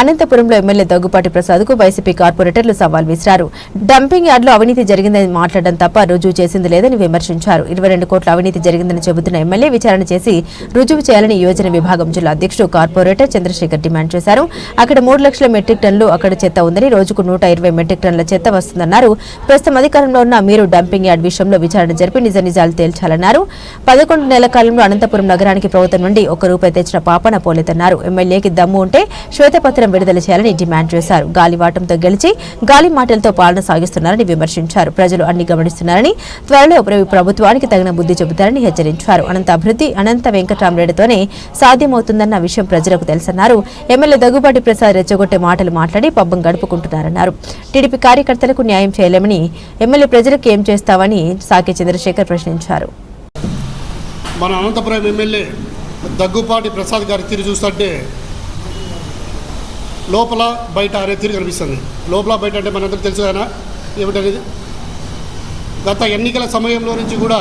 అనంతపురంలో MLA Daggubati ప్రసాద్కు YCP కార్పొరేటర్లు సవాల్ విసిరారు. డంపింగ్ యార్డులో అవినీతి జరిగిందని మాట్లాడడం తప్ప రుజువు చేసింది లేదని విమర్శించారు. ఇరవై రెండు కోట్ల అవినీతి జరిగిందని చెబుతున్న ఎమ్మెల్యే విచారణ చేసి రుజువు చేయాలని యోజన విభాగం జిల్లా అధ్యక్షుడు కార్పొరేటర్ చంద్రశేఖర్ డిమాండ్ చేశారు. అక్కడ మూడు లక్షల మెట్రిక్ టన్నులు అక్కడ చెత్త ఉందని రోజుకు నూట ఇరవై మెట్రిక్ టన్ల చెత్త వస్తుందన్నారు. ప్రస్తుతం అధికారంలో ఉన్న మీరు డంపింగ్ యార్డ్ విషయంలో విచారణ జరిపి నిజ నిజాలు తేల్చాలన్నారు. పదకొండు నెలల కాలంలో అనంతపురం నగరానికి ప్రభుత్వం నుండి ఒక్క రూపాయి తెచ్చిన పాపన పోలేదన్నారు. ఎమ్మెల్యేకి దమ్ము ఉంటే శ్వేతపత్రం విడుదల చేయాలని డిమాండ్ చేశారు. గాలివాటంతో గెలిచి గాలి మాటలతో పాలన సాగిస్తున్నారని విమర్శించారు. ప్రజలు అన్ని గమనిస్తున్నారని త్వరలో ప్రభుత్వానికి తగిన బుద్ధి చెబుతారని హెచ్చరించారు. అనంత అభివృద్ధి అనంత వెంకటరామరెడ్డితోనే సాధ్యమవుతుందన్న విషయం ప్రజలకు తెలుసన్నారు. ఎమ్మెల్యే దగ్గుబాటి ప్రసాద్ రెచ్చగొట్టే మాటలు మాట్లాడి పబ్బం గడుపుకుంటున్నారన్నారు. టీడీపీ కార్యకర్తలకు న్యాయం చేయలేమని ఎమ్మెల్యే ప్రజలకు ఏం చేస్తావని సాకే చంద్రశేఖర్ ప్రశ్నించారు. మన అనంతపురం ఎమ్మెల్యే దగ్గుపాటి ప్రసాద్ గారి తీరు చూస్తుంటే లోపల బయట అనే తీరు కనిపిస్తుంది. లోపల బయట అంటే మనందరికీ తెలుసు కదా ఏమిటనేది? గత ఎన్నికల సమయంలో నుంచి కూడా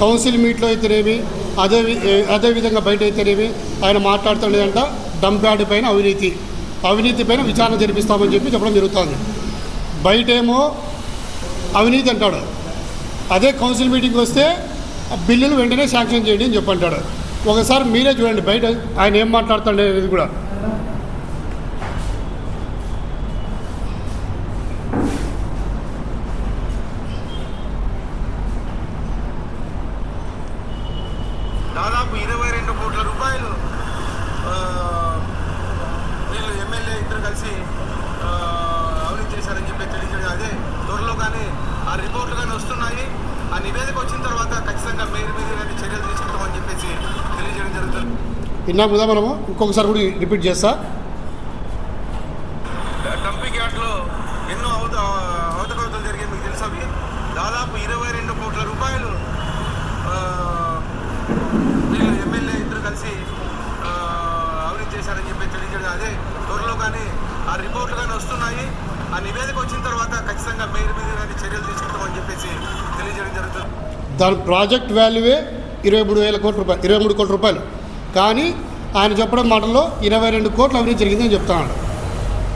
కౌన్సిల్ మీట్లో అయితేనేమి అదే అదేవిధంగా అదే విధంగా బయట అయితేనేమి ఆయన మాట్లాడుతుండేదంట డంప్యార్డ్ పైన అవినీతి అవినీతి పైన విచారణ జరిపిస్తామని చెప్పి చెప్పడం జరుగుతుంది. బయటేమో అవినీతి అంటాడు. అదే కౌన్సిల్ మీటింగ్కి వస్తే బిల్లులు వెంటనే శాంక్షన్ చేయండి అని చెప్పంటాడు. ఒకసారి మీరే చూడండి బయట ఆయన ఏం మాట్లాడుతుండే అనేది కూడా దాదాపు ఇరవై రెండు కోట్ల రూపాయలు ఆ, వీళ్ళు ఎమ్మెల్యే ఇద్దరు కలిసి ఆ, అవినీతి చేశారని చెప్పి తెలియజేయడం అదే త్వరలో కానీ ఆ రిపోర్ట్లు కానీ వస్తున్నాయి ఆ నివేదిక వచ్చిన తర్వాత ఖచ్చితంగా మేయర్ మీద కానీ చర్యలు తీసుకుంటామని చెప్పేసి తెలియజేయడం జరుగుతుంది విన్నాం కదా మనము. ఇంకొకసారి కూడా రిపీట్ చేస్తా. డంపింగ్ యార్డ్లో ఎన్నో అవత అవతకవతలు జరిగాయి మీకు తెలుసా? దాదాపు ఇరవై రెండు కోట్ల రూపాయలు వీళ్ళు ఎమ్మెల్యే ఇద్దరు కలిసి అవినీతి చేశారని చెప్పి తెలియజేయడం. అదే త్వరలో కానీ ఆ రిపోర్ట్లు కానీ వస్తున్నాయి. ఆ నివేదిక వచ్చిన తర్వాత ఖచ్చితంగా మేయర్ మీద కానీ చర్యలు తీసుకుంటామని చెప్పేసి తెలియజేయడం జరుగుతుంది. దాని ప్రాజెక్ట్ వాల్యూవే ఇరవై మూడు వేల కోట్ల రూపాయలు. ఇరవై మూడు కోట్ల రూపాయలు. కానీ ఆయన చెప్పడం మాటల్లో ఇరవై రెండు కోట్ల అవినీతి జరిగిందని చెప్తున్నాడు.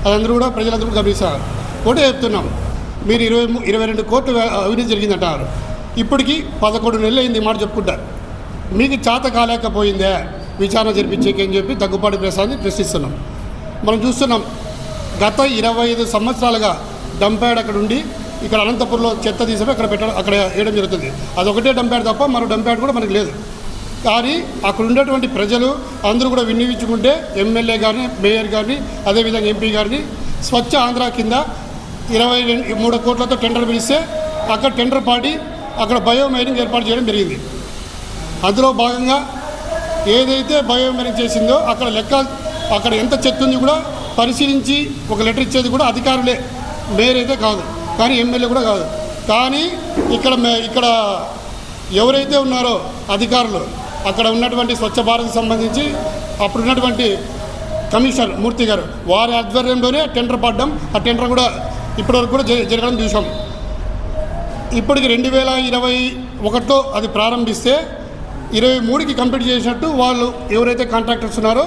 అదందరూ కూడా ప్రజలందరూ గమనిస్తారు. ఒకటే చెప్తున్నాం. మీరు ఇరవై ఇరవై రెండు కోట్ల అవినీతి జరిగిందంటారు. ఇప్పటికీ పదకొండు నెలలు అయింది ఈ మాట చెప్పుకుంటారు మీకు చేత కాలేకపోయిందే. విచారణ జరిపించేకి అని చెప్పి దగ్గుపాటి ప్రసాద్ని ప్రశ్నిస్తున్నాం. మనం చూస్తున్నాం గత ఇరవై ఐదు సంవత్సరాలుగా డంప్యాడ్ అక్కడ ఉండి ఇక్కడ అనంతపురంలో చెత్త తీసి అక్కడ పెట్టడం అక్కడ వేయడం జరుగుతుంది. అదొకటే డంప్యాడ్ తప్ప మరో డంప్యాడ్ కూడా మనకు లేదు. కానీ అక్కడ ఉండేటువంటి ప్రజలు అందరూ కూడా వినియోగించుకుంటే ఎమ్మెల్యే కానీ మేయర్ కానీ అదేవిధంగా ఎంపీ గారిని స్వచ్ఛ ఆంధ్ర కింద ఇరవై రెండు మూడు కోట్లతో టెండర్ పిలిస్తే అక్కడ టెండర్ పాడి అక్కడ బయో మైనింగ్ ఏర్పాటు చేయడం జరిగింది. అందులో భాగంగా ఏదైతే బయో మైనింగ్ చేసిందో అక్కడ లెక్క అక్కడ ఎంత చెత్త ఉంది కూడా పరిశీలించి ఒక లెటర్ ఇచ్చేది కూడా అధికారులే. మేయర్ అయితే కాదు కానీ ఎమ్మెల్యే కూడా కాదు. కానీ ఇక్కడ మే- ఇక్కడ ఎవరైతే ఉన్నారో అధికారులు అక్కడ ఉన్నటువంటి స్వచ్ఛ భారత్ సంబంధించి అప్పుడు ఉన్నటువంటి కమిషనర్ మూర్తి గారు వారి ఆధ్వర్యంలోనే టెండర్ పడ్డం. ఆ టెండర్ కూడా ఇప్పటివరకు కూడా జ- జరగడం చూసాం ఇప్పటికి రెండు వేల ఇరవై ఒకటిలో అది ప్రారంభిస్తే ఇరవై మూడుకి కంప్లీట్ చేసినట్టు వాళ్ళు ఎవరైతే కాంట్రాక్టర్స్ ఉన్నారో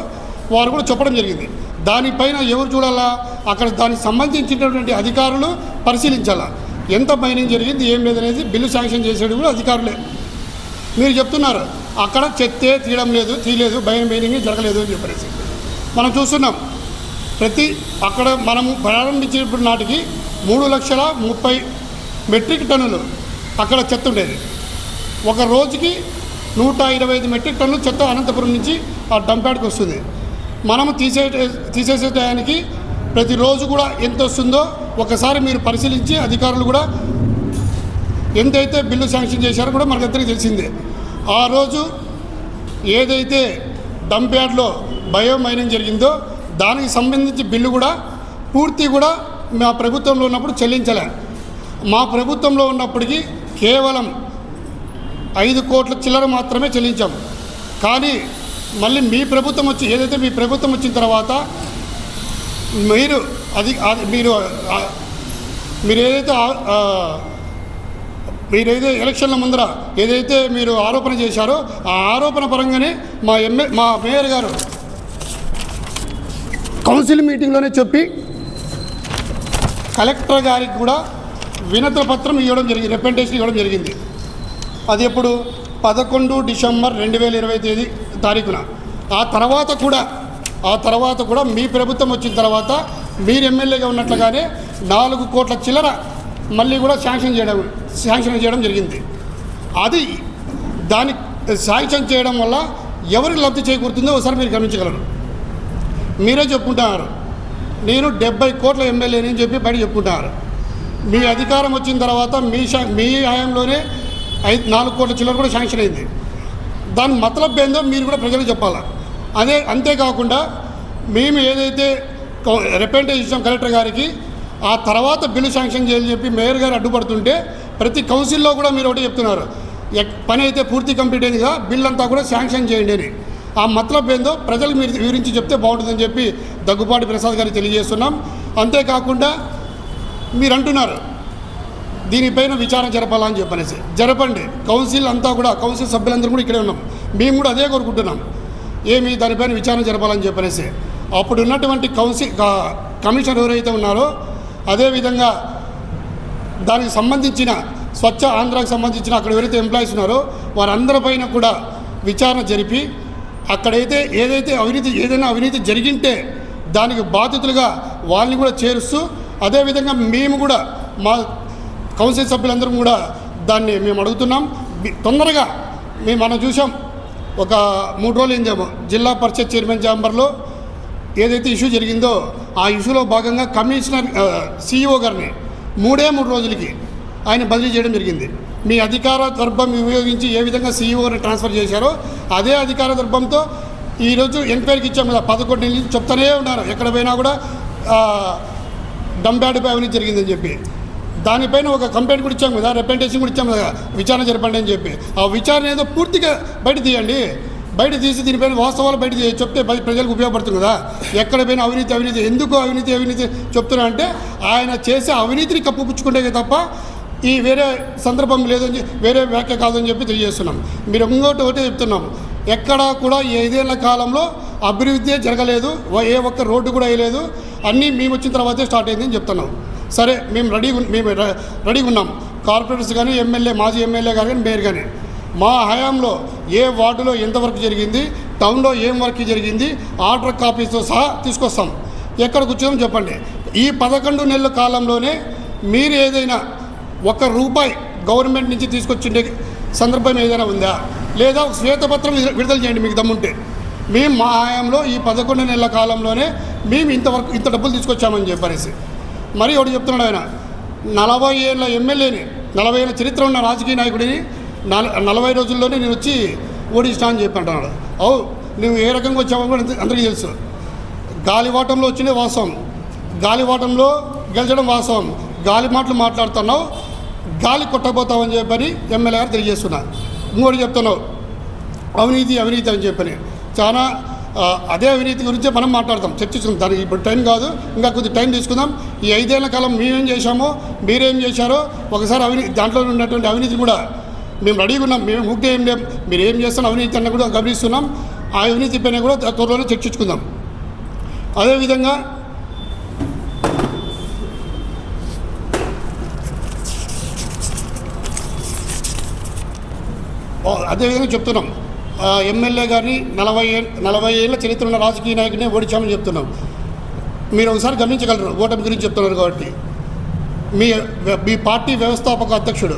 వారు కూడా చెప్పడం జరిగింది. దానిపైన ఎవరు చూడాలా? అక్కడ దానికి సంబంధించినటువంటి అధికారులు పరిశీలించాలా? ఎంత మైనింగ్ జరిగింది ఏం లేదనేది బిల్లు శాంక్షన్ చేసేది కూడా అధికారులే. మీరు చెప్తున్నారు. అక్కడ చెత్తే తీయడం లేదు తీయలేదు భయం బయనింగ్ జరగలేదు అని చెప్పేసి. మనం చూస్తున్నాం. ప్రతి అక్కడ మనము ప్రారంభించినప్పుడు నాటికి మూడు లక్షల ముప్పై మెట్రిక్ టన్నులు అక్కడ చెత్త ఉండేది. ఒక రోజుకి నూట ఇరవై ఐదు మెట్రిక్ టన్నులు చెత్త అనంతపురం నుంచి ఆ డంప్యాడ్కి వస్తుంది. మనము తీసే తీసేసే టయానికి ప్రతిరోజు కూడా ఎంత వస్తుందో ఒకసారి మీరు పరిశీలించి అధికారులు కూడా ఎంతైతే బిల్లు శాంక్షన్ చేశారో కూడా మనకందరికీ తెలిసిందే. ఆ రోజు ఏదైతే డంప్యార్డ్లో బయో మైనింగ్ జరిగిందో దానికి సంబంధించి బిల్లు కూడా పూర్తి కూడా మా ప్రభుత్వంలో ఉన్నప్పుడు చెల్లించలేం. మా ప్రభుత్వంలో ఉన్నప్పటికీ కేవలం ఐదు కోట్ల చిల్లర మాత్రమే చెల్లించాం. కానీ మళ్ళీ మీ ప్రభుత్వం వచ్చి ఏదైతే మీ ప్రభుత్వం వచ్చిన తర్వాత మీరు అది మీరు మీరు ఏదైతే మీరైతే ఎలక్షన్ల ముందర ఏదైతే మీరు ఆరోపణ చేశారో ఆ ఆరోపణ పరంగానే మా ఎమ్మె మా మేయర్ గారు కౌన్సిల్ మీటింగ్లోనే చెప్పి కలెక్టర్ గారికి కూడా వినతి పత్రం ఇవ్వడం జరిగింది రిప్రజెంటేషన్ ఇవ్వడం జరిగింది. అది ఎప్పుడు? పదకొండు డిసెంబర్ రెండు వేల ఇరవై తేదీ తారీఖున. ఆ తర్వాత కూడా ఆ తర్వాత కూడా మీ ప్రభుత్వం వచ్చిన తర్వాత మీరు ఎమ్మెల్యేగా ఉన్నట్లుగానే నాలుగు కోట్ల చిల్లర మళ్ళీ కూడా శాంక్షన్ చేయడం శాంక్షన్ చేయడం జరిగింది. అది దాని శాంక్షన్ చేయడం వల్ల ఎవరికి లబ్ధి చేకూరుతుందో ఒకసారి మీరు గమనించగలరు. మీరే చెప్పుకుంటున్నారు. నేను డెబ్బై కోట్ల ఎమ్మెల్యేని అని చెప్పి బయట చెప్పుకుంటున్నారు. మీ అధికారం వచ్చిన తర్వాత మీ శా- మీ హయాంలోనే ఐదు నాలుగు కోట్ల చిల్లర కూడా శాంక్షన్ అయింది. దాని మతలబ్ ఏందో మీరు కూడా ప్రజలకు చెప్పాలి? అదే అంతేకాకుండా మేము ఏదైతే రిప్రజెంటేషన్ కలెక్టర్ గారికి ఆ తర్వాత బిల్లు శాంక్షన్ చేయాలని చెప్పి మేయర్ గారు అడ్డుపడుతుంటే ప్రతి కౌన్సిల్లో కూడా మీరు ఒకటి చెప్తున్నారు. ఎక్- పని అయితే పూర్తి కంప్లీట్ అయిందిగా బిల్ అంతా కూడా శాంక్షన్ చేయండి అని. ఆ మతలబ్ ఏందో ప్రజలకు మీరు వివరించి చెప్తే బాగుంటుందని చెప్పి దగ్గుపాటి ప్రసాద్ గారికి తెలియజేస్తున్నాం. అంతేకాకుండా మీరు అంటున్నారు దీనిపైన విచారణ జరపాలని చెప్పనేసి. జరపండి కౌన్సిల్ అంతా కూడా కౌన్సిల్ సభ్యులందరూ కూడా ఇక్కడే ఉన్నాం. మేము కూడా అదే కోరుకుంటున్నాం. ఏమి దానిపైన విచారణ జరపాలని చెప్పనేసి. అప్పుడు ఉన్నటువంటి కౌన్సిల్ కమిషనర్ ఎవరైతే ఉన్నారో అదేవిధంగా దానికి సంబంధించిన స్వచ్ఛ ఆంధ్రాకి సంబంధించిన అక్కడ ఎవరైతే ఎంప్లాయీస్ ఉన్నారో వారందరిపైన కూడా విచారణ జరిపి అక్కడైతే ఏదైతే అవినీతి ఏదైనా అవినీతి జరిగింటే దానికి బాధితులుగా వాళ్ళని కూడా చేరుస్తూ అదేవిధంగా మేము కూడా మా కౌన్సిల్ సభ్యులందరం కూడా దాన్ని మేము అడుగుతున్నాం. తొందరగా మేము మనం చూసాం ఒక మూడు రోజులు ఏం జిల్లా పరిషత్ చైర్మన్ ఛాంబర్లో ఏదైతే ఇష్యూ జరిగిందో ఆ ఇష్యూలో భాగంగా కమిషనర్ సీఈఓ గారిని మూడే మూడు రోజులకి ఆయన బదిలీ చేయడం జరిగింది. మీ అధికార దర్భం ఉపయోగించి ఏ విధంగా సీఈఓని ట్రాన్స్ఫర్ చేశారో అదే అధికార దర్భంతో ఈరోజు ఎంక్వైరీకి ఇచ్చాం కదా పదకొండు నెలలు నుంచి చెప్తానే ఉన్నారు. ఎక్కడ పోయినా కూడా డంబ్యాడ్పై అవినీతి జరిగిందని చెప్పి. దానిపైన ఒక కంప్లైంట్ కూడా ఇచ్చాం కదా రిప్రజెంటేషన్ కూడా ఇచ్చాం కదా విచారణ జరపండి అని చెప్పి. ఆ విచారణ ఏదో పూర్తిగా బయట తీయండి. బయట తీసి దీనిపైన వాస్తవాలు బయట చెప్తే ప్రజలకు ఉపయోగపడుతుంది కదా. ఎక్కడ పోయినా అవినీతి అవినీతి. ఎందుకు అవినీతి అవినీతి చెప్తున్నా అంటే ఆయన చేసే అవినీతిని కప్పుపుచ్చుకుంటే తప్ప ఈ వేరే సందర్భం లేదని వేరే వ్యాఖ్య కాదని చెప్పి తెలియజేస్తున్నాం. మీరు ఇంకోటి ఒకటే చెప్తున్నాం. ఎక్కడా కూడా ఏదైనా ఐదేళ్ళ కాలంలో అభివృద్ధి జరగలేదు. ఏ ఒక్క రోడ్డు కూడా వేయలేదు. అన్నీ మేము వచ్చిన తర్వాతే స్టార్ట్ అయిందని చెప్తున్నాం. సరే మేము రెడీ మేము రెడీగా ఉన్నాం. కార్పొరేటర్స్ కానీ ఎమ్మెల్యే మాజీ ఎమ్మెల్యే కానీ మేయర్ కానీ మా హయాంలో ఏ వార్డులో ఎంత వర్క్ జరిగింది టౌన్లో ఏం వర్క్ జరిగింది ఆర్డర్ కాపీస్తో సహా తీసుకొస్తాం. ఎక్కడ కూర్చోమో చెప్పండి. ఈ పదకొండు నెలల కాలంలోనే మీరు ఏదైనా ఒక రూపాయి గవర్నమెంట్ నుంచి తీసుకొచ్చిండే సందర్భం ఏదైనా ఉందా? లేదా ఒక శ్వేతపత్రం విడుదల- చేయండి మీకు దమ్ముంటే. మేము మా హయాంలో ఈ పదకొండు నెలల కాలంలోనే మేము ఇంతవరకు ఇంత డబ్బులు తీసుకొచ్చామని చెప్పనేసి మరి ఒకటి చెప్తున్నాడు ఆయన. నలభై ఏళ్ళ ఎమ్మెల్యేని నలభై ఏళ్ళ చరిత్ర ఉన్న రాజకీయ నాయకుడిని నలభై రోజుల్లోనే నేను వచ్చి ఓడిస్తా అని చెప్పి అంటున్నాడు అవు నువ్వు ఏ రకంగా వచ్చావో కూడా అందరికీ తెలుసు. గాలివాటంలో వచ్చిందే వాస్తవం. గాలివాటంలో గెలిచడం వాస్తవం. గాలి మాటలు మాట్లాడుతున్నావు గాలి కొట్టబోతావు అని చెప్పని ఎమ్మెల్యే గారు తెలియజేస్తున్నా ఇంకోటి చెప్తున్నావు అవినీతి అవినీతి అని చెప్పని. చాలా అదే అవినీతి గురించి మనం మాట్లాడతాం చర్చించుకుందాం. దానికి ఇప్పుడు టైం కాదు ఇంకా కొద్ది టైం తీసుకుందాం. ఈ ఐదేళ్ళ కాలం మేమేం చేశామో మీరేం చేశారో ఒకసారి అవినీతి దాంట్లో ఉన్నటువంటి అవినీతి కూడా మేము రెడీగా ఉన్నాం. మేము ఊకే ఏం లేం. మీరు ఏం చేస్తున్న అవినీతి అన్న కూడా గమనిస్తున్నాం. ఆ అవినీతి పైన కూడా త్వరలోనే చర్చించుకుందాం అదేవిధంగా అదేవిధంగా చెప్తున్నాం. ఎమ్మెల్యే గారిని నలభై ఏ నలభై ఏళ్ళ చరిత్ర ఉన్న రాజకీయ నాయకుడిని ఓడించామని చెప్తున్నాం. మీరు ఒకసారి గమనించగలరు ఓటమి గురించి చెప్తున్నారు కాబట్టి. మీ మీ పార్టీ వ్యవస్థాపక అధ్యక్షుడు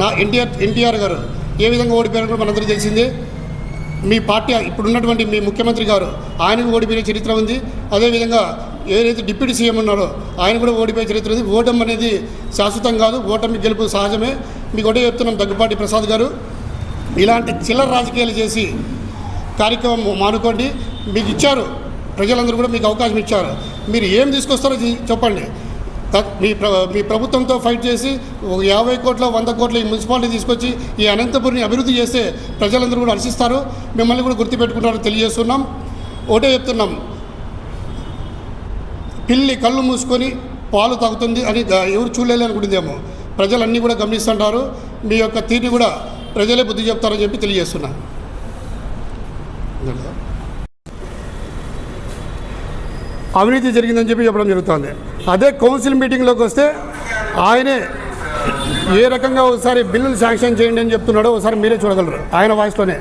నా ఎన్టీఆర్ ఎన్టీఆర్ గారు ఏ విధంగా ఓడిపోయారో కూడా మనందరికీ తెలిసిందే. మీ పార్టీ ఇప్పుడు ఉన్నటువంటి మీ ముఖ్యమంత్రి గారు ఆయనకు ఓడిపోయిన చరిత్ర ఉంది. అదేవిధంగా ఏదైతే డిప్యూటీ సీఎం ఉన్నారో ఆయన కూడా ఓడిపోయే చరిత్ర ఉంది. ఓటమి అనేది శాశ్వతం కాదు. ఓటమి గెలుపు సహజమే. మీకు ఒకటే చెప్తున్నాం దగ్గుపాటి ప్రసాద్ గారు. ఇలాంటి చిల్లర రాజకీయాలు చేసి కార్యక్రమం మానుకోండి. మీకు ఇచ్చారు. ప్రజలందరూ కూడా మీకు అవకాశం ఇచ్చారు. మీరు ఏం తీసుకొస్తారో చెప్పండి. మీ ప్ర మీ ప్రభుత్వంతో ఫైట్ చేసి ఒక యాభై కోట్ల వంద కోట్ల ఈ మున్సిపాలిటీ తీసుకొచ్చి ఈ అనంతపురిని అభివృద్ధి చేస్తే ప్రజలందరూ కూడా హర్షిస్తారు. మిమ్మల్ని కూడా గుర్తుపెట్టుకుంటారని తెలియజేస్తున్నాం. ఒకటే చెప్తున్నాం. పిల్లి కళ్ళు మూసుకొని పాలు తాగుతుంది అని ఎవరు చూడలేదు అనుకుంటుందేమో ప్రజలన్నీ కూడా గమనిస్తుంటారు. మీ యొక్క తీరుని కూడా ప్రజలే బుద్ధి చెప్తారని చెప్పి తెలియజేస్తున్నాను అవినీతి జరిగిందని చెప్పి చెప్పడం జరుగుతుంది. అదే కౌన్సిల్ మీటింగ్లోకి వస్తే ఆయనే ఏ రకంగా ఒకసారి బిల్లులు శాంక్షన్ చేయండి అని చెప్తున్నాడో ఒకసారి మీరే చూడగలరు. ఆయన వాయిస్లోనే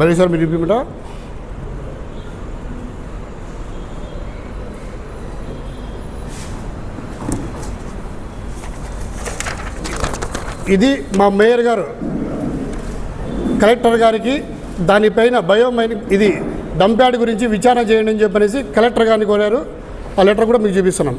మరి సార్ మీరు ఇప్పిమంటా ఇది మా మేయర్ గారు కలెక్టర్ గారికి దానిపైన బయోమైన్ ఇది డంప్యాడ్ గురించి విచారణ చేయండి అని చెప్పనేసి కలెక్టర్ గారిని కోరారు. ఆ లెటర్ కూడా మీకు చూపిస్తున్నాం.